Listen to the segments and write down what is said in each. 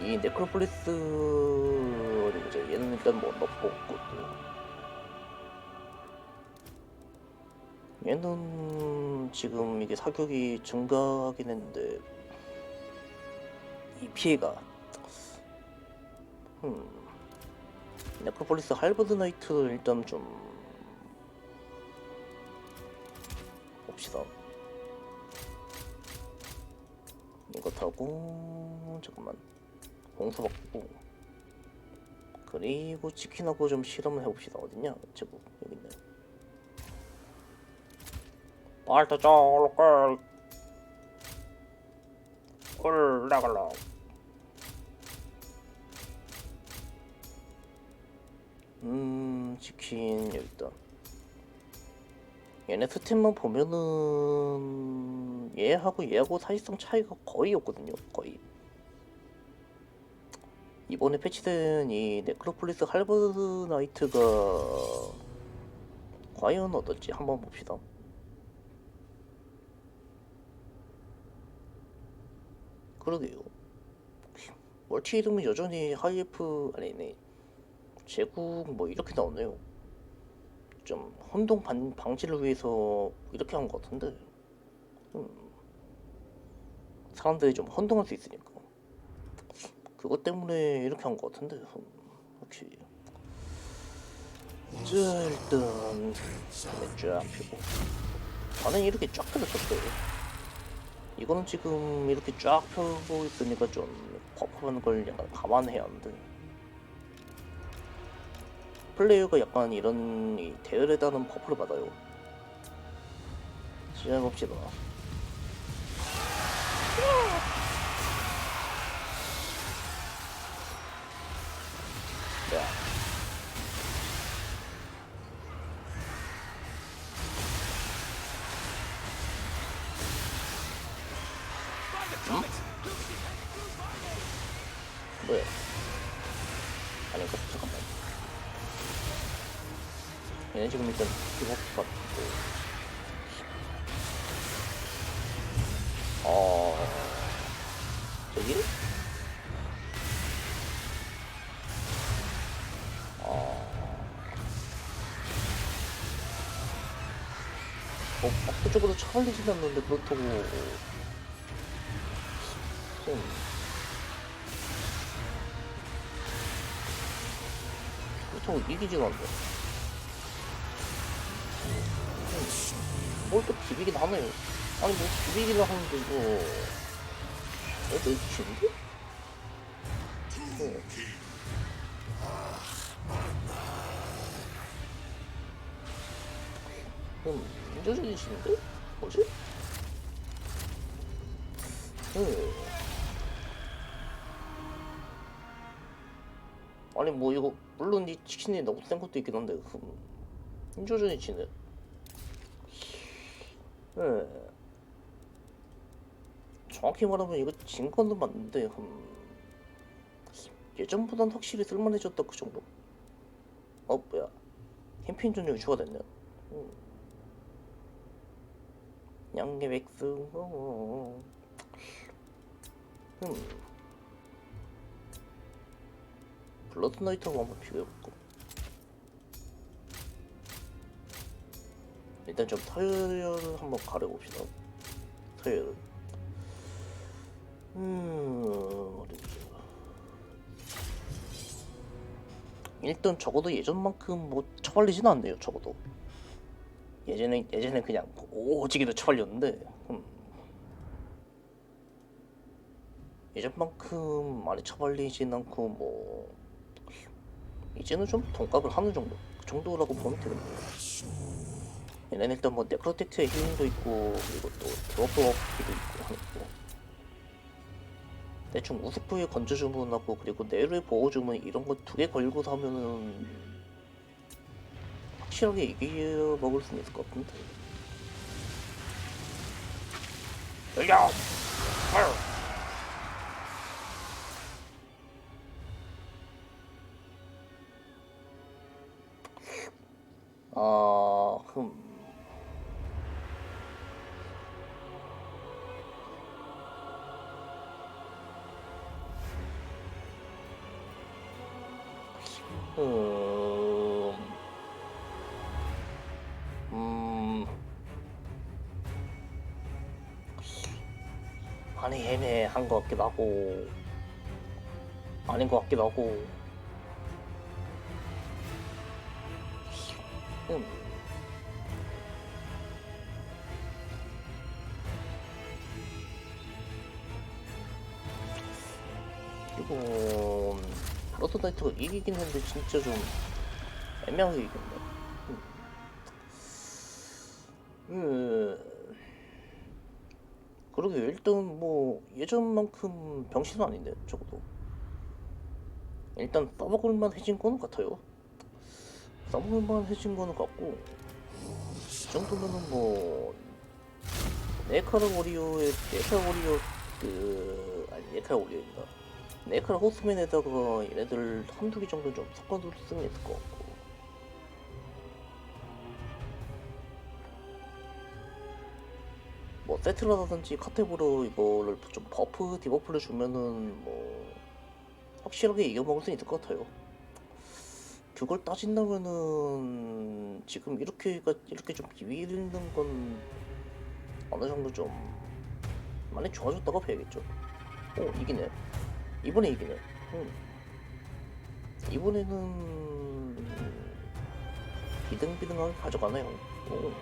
이 네크로폴리스 보자 얘는 일단 뭐 넣었고 얘는 지금 이게 사격이 증가하긴 했는데 이 피해가 음 네크로폴리스 할버드 나이트 일단 좀 봅시다. 이거 타고 잠깐만 공수 받고. 그리고 치킨하고 좀 실험을 해봅시다. 어딨냐? 제국 여기 있네 발터 쫄걸 올라갈라. 음 치킨 여기 있다. 얘네 스탯만 보면은 얘하고 얘하고 사실상 차이가 거의 없거든요 거의 이번에 패치된 이 네크로폴리스 할버드 나이트가 과연 어떨지 한번 봅시다. 그러게요. 멀티 이름은 여전히 하이에프 아니네. 제국 뭐 이렇게 나오네요. 좀 혼동 반, 방지를 위해서 이렇게 한 것 같은데. 음, 사람들이 좀 혼동할 수 있으니까 그것 때문에 이렇게 한 것 같은데 음, 혹시 자 일단 쫙 펴고 반응 이렇게 쫙 펴졌었어요 이거는 지금 이렇게 쫙 펴고 있으니까 좀 버프하는 걸 약간 감안해야 하는데 플레이어가 약간 이런 이 대열에 따른 버프를 받아요. 시작해봅시다. 얘는 지금 일단 기복 받고 어. 저기? 어. 어, 압도적으로 차올리진 않는데 그렇다고. 좀. 그렇다고 이기진 않네 뭘또 비비긴 하네요. 아니 뭐 비비기를 하는데 뭐 어디 지인데? 어. 음, 인조적이신데? 뭐지? 음. 아니 뭐 이거 물론 이 치킨이 너무 센 것도 있긴 한데 음, 인조전이 지네. 네. 정확히 말하면 이거 진 거는 맞는데 음, 예전보단 확실히 쓸만해졌다 그 정도. 어 뭐야? 캠페인 전용이 추가됐네. 음. 양계 백수. 어. 음. 블러드 나이트하고 한번 비교해볼까? 일단 좀 타이어를 한번 가려봅시다. 타이어를. 음, 어디지? 일단 적어도 예전만큼 뭐 처발리진 않네요. 적어도. 예전에 예전에 그냥 오지게도 처발렸는데. 음. 예전만큼 많이 처발리진 않고 뭐 이제는 좀 돈값을 하는 정도 그 정도라고 보면 되겠네요. 얘는 일단 뭐 네크로텍트의 힐링도 있고 그리고 또 드롭도 업기도 있고 하고 대충 우스프의 건조 주문하고 그리고 내루의 보호 주문 이런 거 두 개 걸고서 하면은 확실하게 이겨 먹을 수는 있을 것 같은데. 열려! 음, 음, 많이 애매한 것 같기도 하고, 아닌 것 같기도 하고, 음, 그리고 로드 나이트가 이기긴 했는데 진짜 좀 애매하게 이겼네. 음. 음. 그러게 일단 뭐 예전만큼 병신은 아닌데 적어도 일단 써먹을만 해진 거는 같아요. 써먹을만 해진 거는 같고 이 정도면은 뭐 네카라 워리어의 네카라 워리어 그 아니 네카라 워리어인가 네카라 호스맨에다가 얘네들 한두 개 정도 좀 섞어둘 수는 있을 것 같고. 뭐 세트라든지 카테고로 이거를 좀 버프 디버프를 주면은 뭐 확실하게 이겨먹을 수 있을 것 같아요. 그걸 따진다면은 지금 이렇게가 이렇게 좀 비비는 건 어느 정도 좀 많이 좋아졌다고 봐야겠죠. 오 이기네 이번에 이기네. 응. 이번에는 비등비등하게 가져가네요. 오.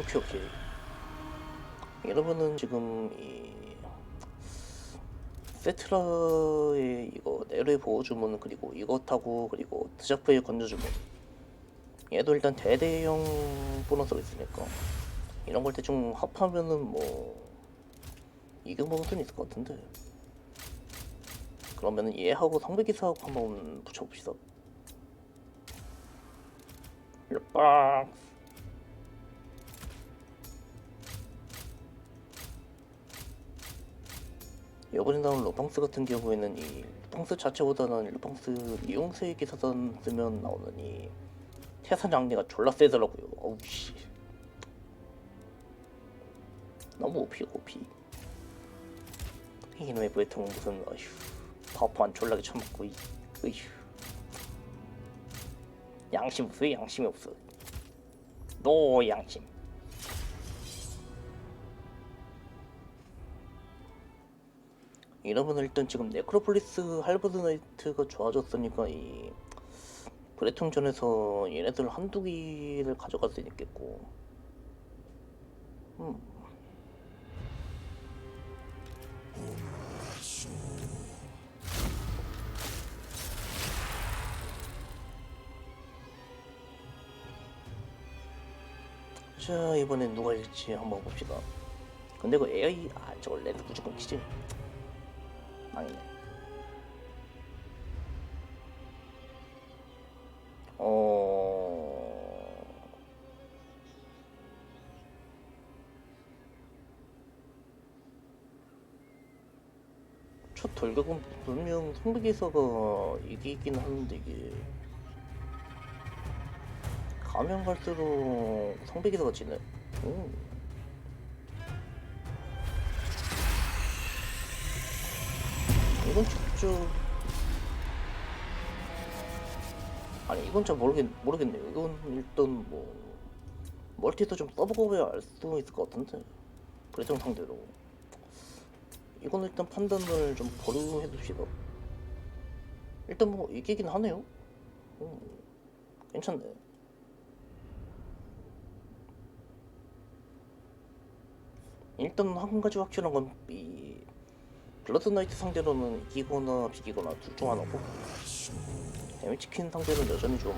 오케이 오케이. 여러분은 지금 이 세트라의 이거 내로의 보호 주문 그리고 이것하고 그리고 드자프의 건조 주문 얘도 일단 대대형 보너스가 있으니까 이런 걸 대충 합하면은 뭐 이겨먹을 수는 있을 것 같은데. 그러면은 얘하고 성배기사하고 한번 붙여봅시다. 빵 이번에 나온 루팡스 같은 경우에는 이 루팡스 자체보다는 루팡스 이용세 기사단 쓰면 나오는 이 태산 장리가 졸라 세더라고요. 어우 씨. 너무 오피 오피 이놈의 물통 무슨 어휴. 파워포한 졸라게 처먹고 이 어휴. 양심 없어 양심이 없어. 노 양심. 이러면 일단 지금 네크로폴리스 할버드 나이트가 좋아졌으니까 이 브레통전에서 얘네들 한두 기를 가져갈 수 있겠고. 음 자 이번엔 누가 일지 한번 봅시다. 근데 그 AI 아 저걸 레드 무조건 키지 망했네. 어... 첫 돌격은 분명 성백에서가 이기긴 하는데 이게 가면 갈수록 성백이다가 지네. 오. 이건 진짜 아니 이건 잘 모르겠 모르겠네요. 이건 일단 뭐 멀티도 좀 써보고야 알 수 있을 것 같은데 그래정 상대로 이건 일단 판단을 좀 보류해 둡시다. 일단 뭐 이기긴 하네요. 음, 괜찮네. 일단 한 가지 확실한 건 이 블러드 나이트 상대로는 이기거나 비기거나 둘 중 하나고 데미치킨 상대는 여전히 좀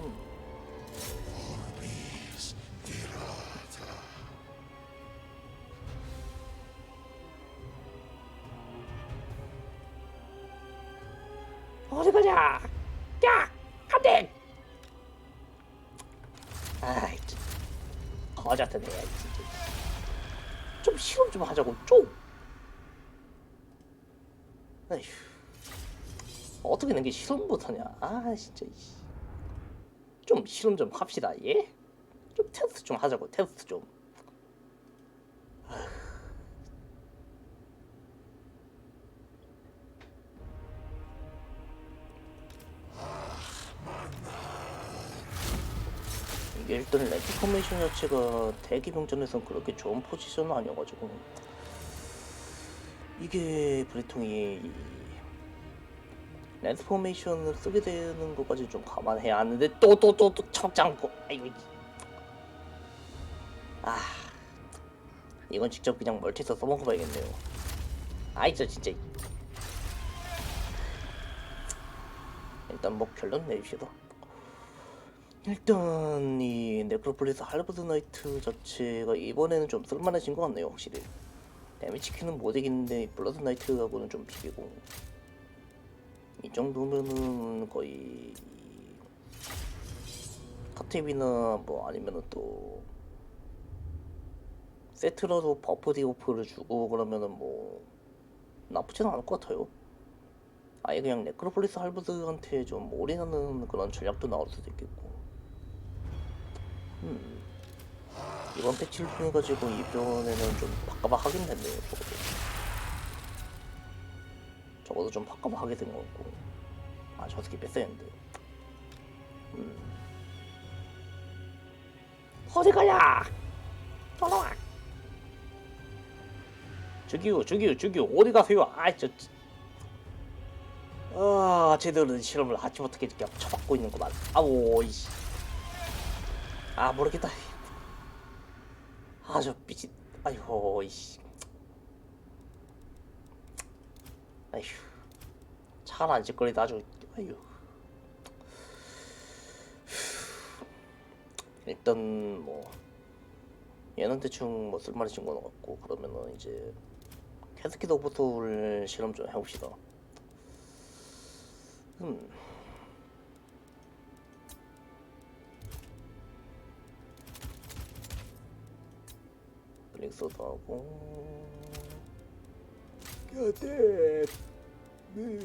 음. 어디 가자 야 안돼 거자트 내야 진짜 좀 실험 좀 하자고. 좀! 아휴. 어떻게 낸게 실험 못하냐? 아 진짜. 좀 실험 좀 합시다 예? 좀 테스트 좀 하자고 테스트 좀 일단 렌트 포메이션 자체가 대기 병전에선 그렇게 좋은 포지션은 아니어가지고. 이게 브리통이 이 렌트 포메이션을 쓰게 되는 것까지 좀 감안해야 하는데 또 또 또또 않고 아이고 이- 아. 이건 직접 그냥 멀티에서 써먹어봐야겠네요. 아이 저 진짜 일단 뭐 결론 내립시다 일단 이 네크로폴리스 할버드 나이트 자체가 이번에는 좀 쓸만해진 것 같네요 확실히. 데미지 키는 못 이기는데 이 블러드 나이트하고는 좀 비비고. 이 정도면은 거의 카테비나 뭐 아니면은 또 세트라도 버프 디오프를 주고 그러면은 뭐 나쁘진 않을 것 같아요. 아예 그냥 네크로폴리스 할버드한테 좀 올인하는 그런 전략도 나올 수도 있겠고 음. 이번 패치를 통해 가지고 이번에는 좀 바꿔봐 하긴 됐네요 적어도 적어도 좀 바꿔봐 하게 된 것 같고 아 저 새끼 뺐어야 했는데 음. 어디 가냐 돌아와 저기요 저기요 저기요 어디 가세요 아이 저 저- 아, 제대로 된 실험을 하지 못하게 그냥 쳐박고 있는구만. 아오, 이씨. 아, 모르겠다. 아, 저 삐지, 아이고, 이씨. 아휴. 차가 안 찌꺼리다 아주, 아휴. 일단, 뭐, 얘는 대충 뭐 쓸만한 친구는 같고, 그러면은 이제, 캐스키드 소울 실험 좀 해봅시다. 음. 블랙소드 하고 곁에 네.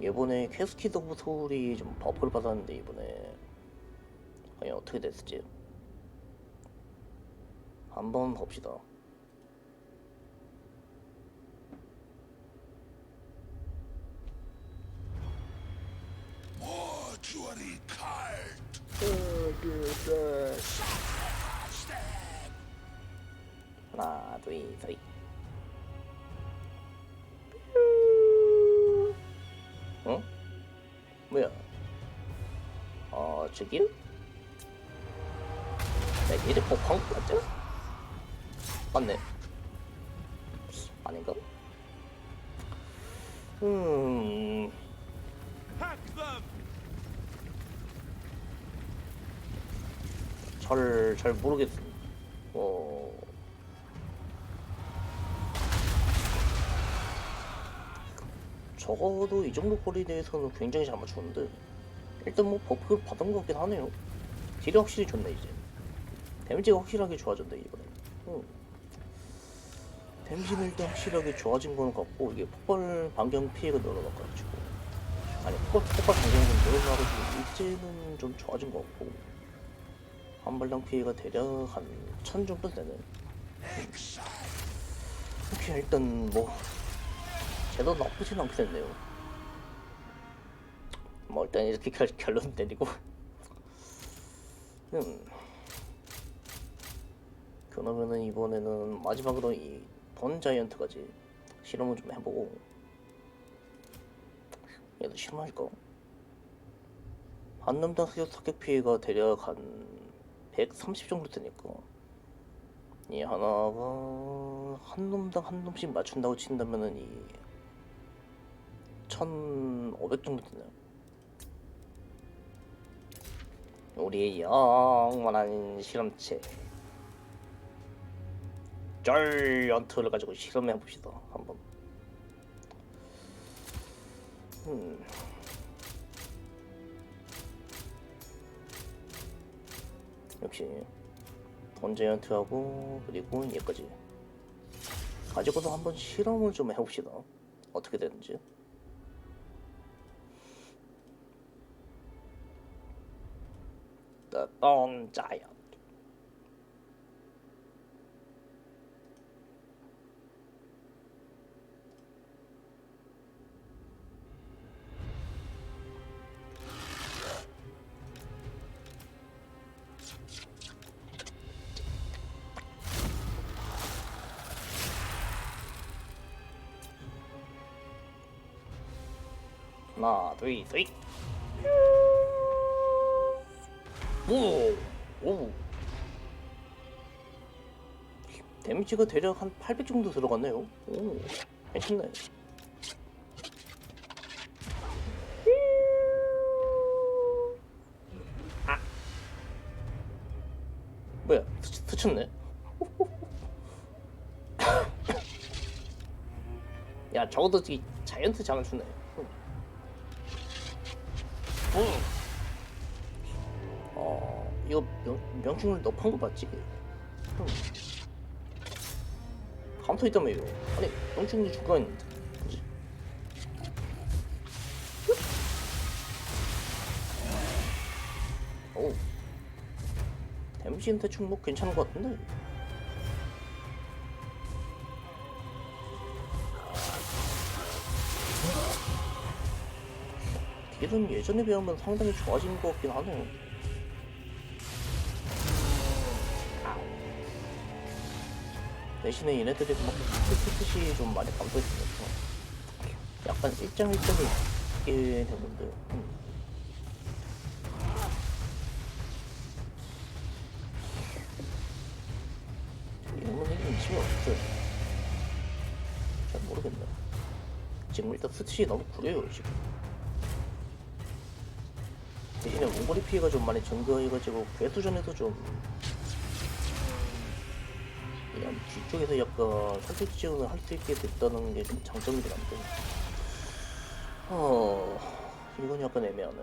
이번에 캐스키드 오브 소울이 좀 버프를 받았는데 이번에 과연 어떻게 됐을지 한번 봅시다. 하나, 둘, 셋. 응? 뭐야? 어, 저기요? 내 이름 복황 맞죠? 맞네. 잘, 잘 모르겠어. 어. 적어도 이 정도 거리에 대해서는 굉장히 잘 맞추는데 일단 뭐 버프를 받은 것 같긴 하네요. 딜이 확실히 좋네 이제. 데미지가 확실하게 좋아졌네 이번에. 응. 데미지는 일단 확실하게 좋아진 건 같고 이게 폭발 반경 피해가 늘어나가지고 아니 폭발, 폭발 반경은 늘어나가지고 일제는 좀 좋아진 것 같고 한 발당 피해가 대략 한 천 정도 되네. 오케이 일단 뭐 제도 나쁘진 않게 됐네요. 뭐 일단 이렇게 결, 결론 내리고 음 그러면은 이번에는 마지막으로 이본 자이언트까지 실험을 좀 해보고 얘도 실험할까? 한 놈당 사격 사격 피해가 대략 한 130 정도 되니까 이 하나가 한 놈당 한 놈씩 맞춘다고 친다면은 이 1500 정도 되네요. 우리의 영원한 실험체 쩔연트를 가지고 실험해 봅시다 한번. 음. 역시 던제연트하고 그리고 얘까지 가지고도 한번 실험을 좀 해봅시다. 어떻게 되는지. Giant. 하나 둘 셋 오! 오! 데미지가 대략 한 800 정도 들어갔네요 오 괜찮네 아. 뭐야 스치, 스쳤네 야 적어도 이 자이언트 장을 주네 응. 어 이거 명, 명중률 높은 거 맞지? 응. 카운터 있다며 이거 아니 명중률 있는데 뭐지? 오 데미지는 대충 뭐 괜찮은 것 같은데 딜은 예전에 비하면 상당히 좋아진 것 같긴 하네요 대신에 얘네들이 막 스트시 좀 많이 감소했으면서 약간 일장 일장이 있게 되는데. 음. 이런 얘기는 치면 없어요 잘 모르겠네. 지금 일단 스트시 너무 구려요 지금 대신에 원거리 피해가 좀 많이 증가해가지고 궤수전에서 좀 그냥 뒤쪽에서 약간 선택 지원을 할 수 있게 됐다는 게 좀 장점이긴 한데. 어 이건 약간 애매하네.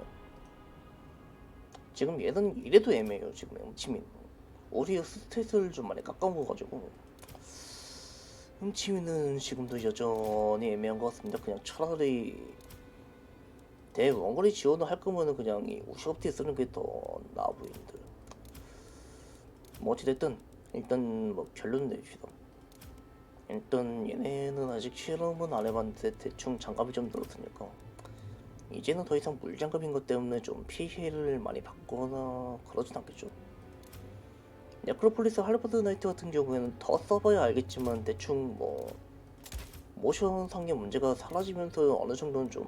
지금 얘는 이래도 애매해요 지금 음치민 오히려 스탯을 좀 많이 깎아먹어가지고. 음치민은 지금도 여전히 애매한 것 같습니다. 그냥 차라리 대 원거리 지원을 할 거면은 그냥 이 우시업티 쓰는 게 더 나아 보이는데 뭐 어찌됐든 일단 뭐 결론 내줍시다. 일단 얘네는 아직 실험은 안 해봤는데 대충 장갑이 좀 들었으니까. 이제는 더 이상 물장갑인 것 때문에 좀 피해를 많이 받거나 그러진 않겠죠. 네크로폴리스 할버드 나이트 같은 경우에는 더 써봐야 알겠지만 대충 뭐 모션 상의 문제가 사라지면서 어느 정도는 좀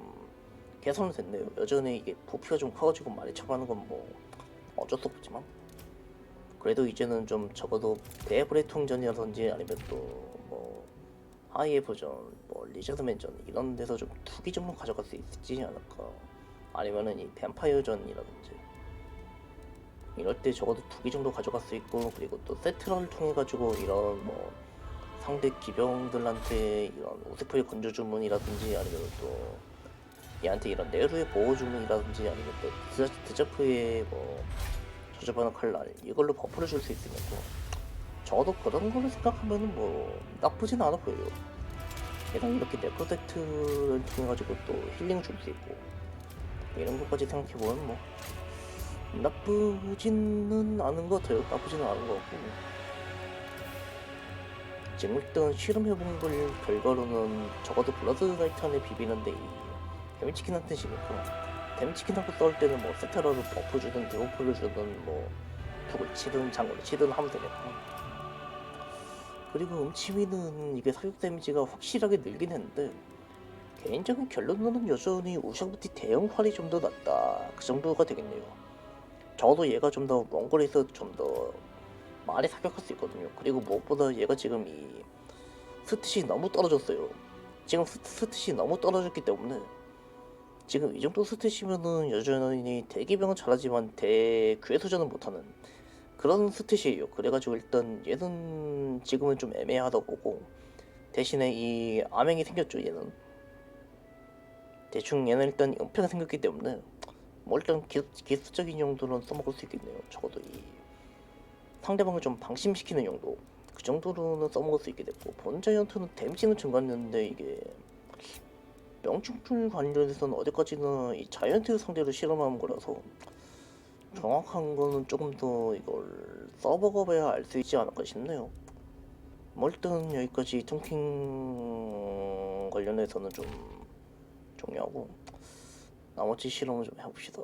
개선은 됐네요. 여전히 이게 부피가 좀 커가지고 많이 차가는 건 뭐 어쩔 수 없지만 그래도 이제는 좀 적어도 베브레 통전이라든지 아니면 또 뭐 하이에 버전, 뭐 리저드맨전 이런 데서 좀 투기 정도 가져갈 수 있지 않을까. 아니면은 이 뱀파이어전이라든지 이럴 때 적어도 투기 정도 가져갈 수 있고 그리고 또 세트를 통해 가지고 이런 뭐 상대 기병들한테 이런 오세프의 건조 주문이라든지 아니면 또 얘한테 이런 내루의 보호 주문이라든지 아니면 또 드자, 드자프의 뭐 저저번호 칼날 이걸로 버프를 줄 수 있으니까 적어도 그런 거를 생각하면은 뭐 나쁘진 않아 보여요. 게다가 이렇게 네프로텍트를 통해 가지고 또 힐링 줄 수 있고 이런 것까지 생각해 보면 뭐 나쁘지는 않은 것 같아요. 나쁘지는 않은 것 같고 지금 일단 실험해본 걸 결과로는 적어도 블러드 라이트 안에 비비는데 이 데미치킨한테 지니까 데미치킨하고 싸울 때는 뭐 세타라로 버프 주든 데오프를 주든 뭐 북을 치든 장군을 치든 하면 되니까 그리고 음치미는 이게 사격 데미지가 확실하게 늘긴 했는데 개인적인 결론으로는 여전히 우샤부티 대형 활이 좀 더 낫다. 그 정도가 되겠네요. 적어도 얘가 좀더 원거리에서 좀 더 많이 사격할 수 있거든요. 그리고 무엇보다 얘가 지금 이 스탯이 너무 떨어졌어요. 지금 스, 스탯이 너무 떨어졌기 때문에 지금 이 정도 스탯이면은 여전히 대기병은 잘하지만 대괴수전은 못하는 그런 스탯이에요. 그래가지고 일단 얘는 지금은 좀 애매하다 보고 대신에 이 암행이 생겼죠. 얘는 대충 얘는 일단 은폐가 생겼기 때문에 뭐 일단 기, 기술적인 용도는 써먹을 수 있겠네요. 적어도 이 상대방을 좀 방심시키는 용도 그 정도로는 써먹을 수 있게 됐고 본자이언트는 데미지는 증가했는데 이게 명중률 관련해서는 어디까지나 이 자이언트 상대로 실험한 거라서 정확한 거는 조금 더 이걸 써보고 봐야 알 수 있지 않을까 싶네요. 뭐 일단 여기까지 통킹 관련해서는 좀 종료하고 나머지 실험을 좀 해봅시다.